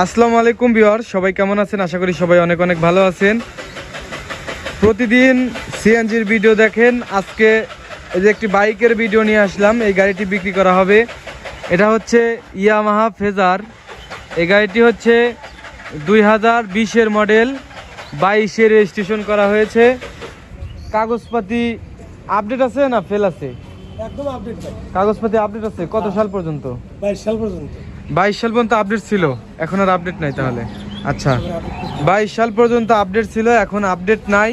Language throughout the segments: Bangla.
আসসালামু আলাইকুম বিহার সবাই কেমন আছেন? আশা করি সবাই অনেক অনেক ভালো আছেন। প্রতিদিন সিএনজির ভিডিও দেখেন। আজকে এই যে একটি বাইকের ভিডিও নিয়ে আসলাম এই গাড়িটি বিক্রি করা হবে। এটা হচ্ছে ইয়ামাহা ফেজার। এই গাড়িটি হচ্ছে দুই হাজার বিশের মডেল বাইশে রেজিস্ট্রেশন করা হয়েছে। কাগজপাতি আপডেট আছে না ফেল আছে? একদম আপডেট কাগজপাতি আপডেট আছে? কত সাল পর্যন্ত? বাইশ সাল পর্যন্ত। বাইশ সাল পর্যন্ত আপডেট ছিল। এখন আর আপডেট নাই তাহলে। আচ্ছা। বাইশ সাল পর্যন্ত আপডেট ছিল, এখন আপডেট নাই।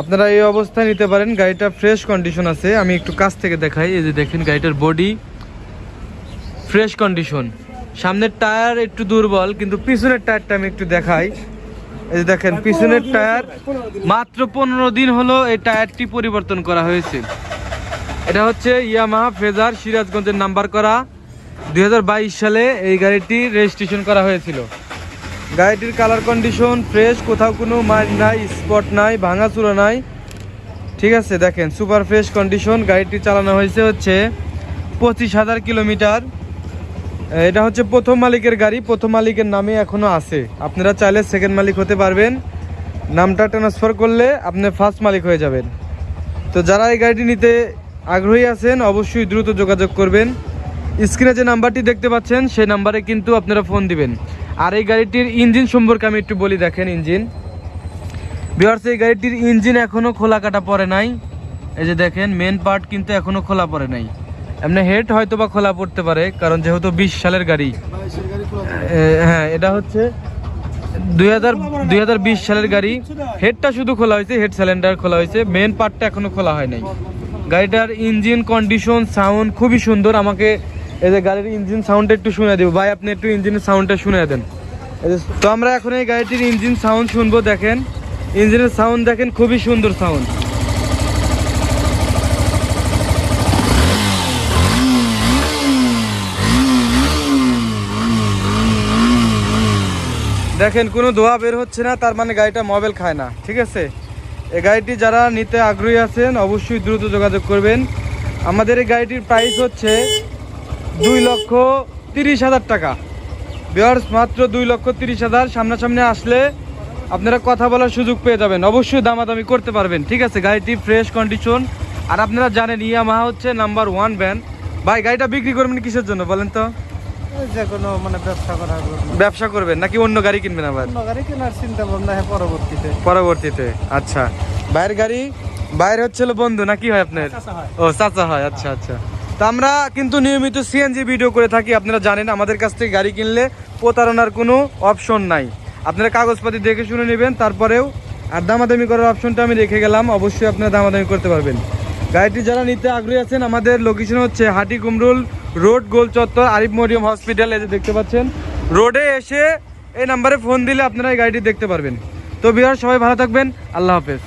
আপনারা এই অবস্থায় নিতে পারেন, গাড়িটা ফ্রেশ কন্ডিশন আছে। আমি একটু কাছ থেকে দেখাই, এই যে দেখেন গাড়িটার বডি ফ্রেশ কন্ডিশন সামনের টায়ার একটু দুর্বল, কিন্তু পিছনের টায়ারটা আমি একটু দেখাই। এই যে দেখেন, পিছনের টায়ার মাত্র পনেরো দিন হলো এই টায়ারটি পরিবর্তন করা হয়েছে। এটা হচ্ছে ইয়ামাহা ফেজার, সিরাজগঞ্জের নাম্বার করা। দুই হাজার বাইশ সালে এই গাড়িটি রেজিস্ট্রেশন করা হয়েছিল। গাড়িটির কালার কন্ডিশন ফ্রেশ কোথাও কোনো মাইল নাই স্পট নাই ভাঙা ভাঙাচুরা নাই। ঠিক আছে, দেখেন সুপার ফ্রেশ কন্ডিশন গাড়িটি চালানো হয়েছে হচ্ছে পঁচিশ হাজার কিলোমিটার। এটা হচ্ছে প্রথম মালিকের গাড়ি, প্রথম মালিকের নামে এখনও আছে। আপনারা চাইলে সেকেন্ড মালিক হতে পারবেন। নামটা ট্রান্সফার করলে আপনি ফার্স্ট মালিক হয়ে যাবেন। তো যারা এই গাড়িটি নিতে আগ্রহী আছেন, অবশ্যই দ্রুত যোগাযোগ করবেন। স্ক্রিনে যে নাম্বারটি দেখতে পাচ্ছেন, সেই নাম্বারে কিন্তু আপনারা ফোন দিবেন। আর এই গাড়িটির ইঞ্জিন সম্পর্কে আমি একটু বলি, দেখেন ইঞ্জিন। বিহার্স এই গাড়িটির ইঞ্জিন এখনও খোলা কাটা পড়ে নাই। এই যে দেখেন মেন পার্ট কিন্তু এখনও খোলা পড়ে নাই। এমনি হেড হয়তো বা খোলা পড়তে পারে, কারণ যেহেতু বিশ সালের গাড়ি। হ্যাঁ এটা হচ্ছে দুই হাজার সালের গাড়ি। হেডটা শুধু খোলা হয়েছে হেড সিলিন্ডার খোলা হয়েছে। মেন পার্টটা এখনও খোলা হয় নাই। গাড়িটার ইঞ্জিন কন্ডিশন সাউন্ড খুবই সুন্দর। আমাকে এই যে গাড়ির ইঞ্জিন সাউন্ডটা একটু শুনে দেবো ভাই, আপনি একটু ইঞ্জিনের সাউন্ডটা শুনে দেন। তো আমরা এখন এই গাড়িটির ইঞ্জিন সাউন্ড শুনব, দেখেন। ইঞ্জিনের সাউন্ড দেখেন, খুবই সুন্দর সাউন্ড দেখেন, কোনো ধোয়া বের হচ্ছে না, তার মানে গাড়িটা মোবাইল খায় না, ঠিক আছে? এই গাড়িটি যারা নিতে আগ্রহী আছেন, অবশ্যই দ্রুত যোগাযোগ করবেন। আমাদের এই গাড়িটির প্রাইস হচ্ছে দুই লক্ষ তিরিশ হাজার টাকা। বিয়ার্স মাত্র দুই লক্ষ তিরিশ হাজার সামনাসামনি আসলে আপনারা কথা বলার সুযোগ পেয়ে যাবেন। অবশ্যই দামাদামি করতে পারবেন। ঠিক আছে গাড়িটি ফ্রেশ কন্ডিশন আর আপনারা জানেন ইয়ামাহা হচ্ছে নাম্বার ওয়ান ব্যান ভাই গাড়িটা বিক্রি করবেন কিসের জন্য বলেন তো? যে কোনো মানে ব্যবসা করার ব্যবসা করবেন নাকি অন্য গাড়ি কিনবেন আবার? অন্য গাড়ি কেনার চিন্তা ভাবনা হয় পরবর্তীতে। পরবর্তীতে আচ্ছা। বাইরের গাড়ি বাইরে হচ্ছে বন্ধু নাকি হয় আপনার? ও চাচা হয় আচ্ছা আচ্ছা। তো আমরা কিন্তু নিয়মিত সিএনজি ভিডিও করে থাকি, আপনারা জানেন, আমাদের কাছ থেকে গাড়ি কিনলে প্রতারণার কোনো অপশন নাই। আপনারা কাগজপাতি দেখে শুনে নেবেন, তারপরেও আর দামাদামি করার অপশনটা আমি রেখে গেলাম, অবশ্যই আপনারা দামাদামি করতে পারবেন। গাড়িটি যারা নিতে আগ্রহী আছেন, আমাদের লোকেশন হচ্ছে হাটি কুমরুল রোড গোল চত্বর আরিফ মরিয়ম হসপিটাল এই যে দেখতে পাচ্ছেন। রোডে এসে এই নাম্বারে ফোন দিলে আপনারা এই গাড়িটি দেখতে পারবেন। তো বিহার, সবাই ভালো থাকবেন, আল্লাহ হাফেজ।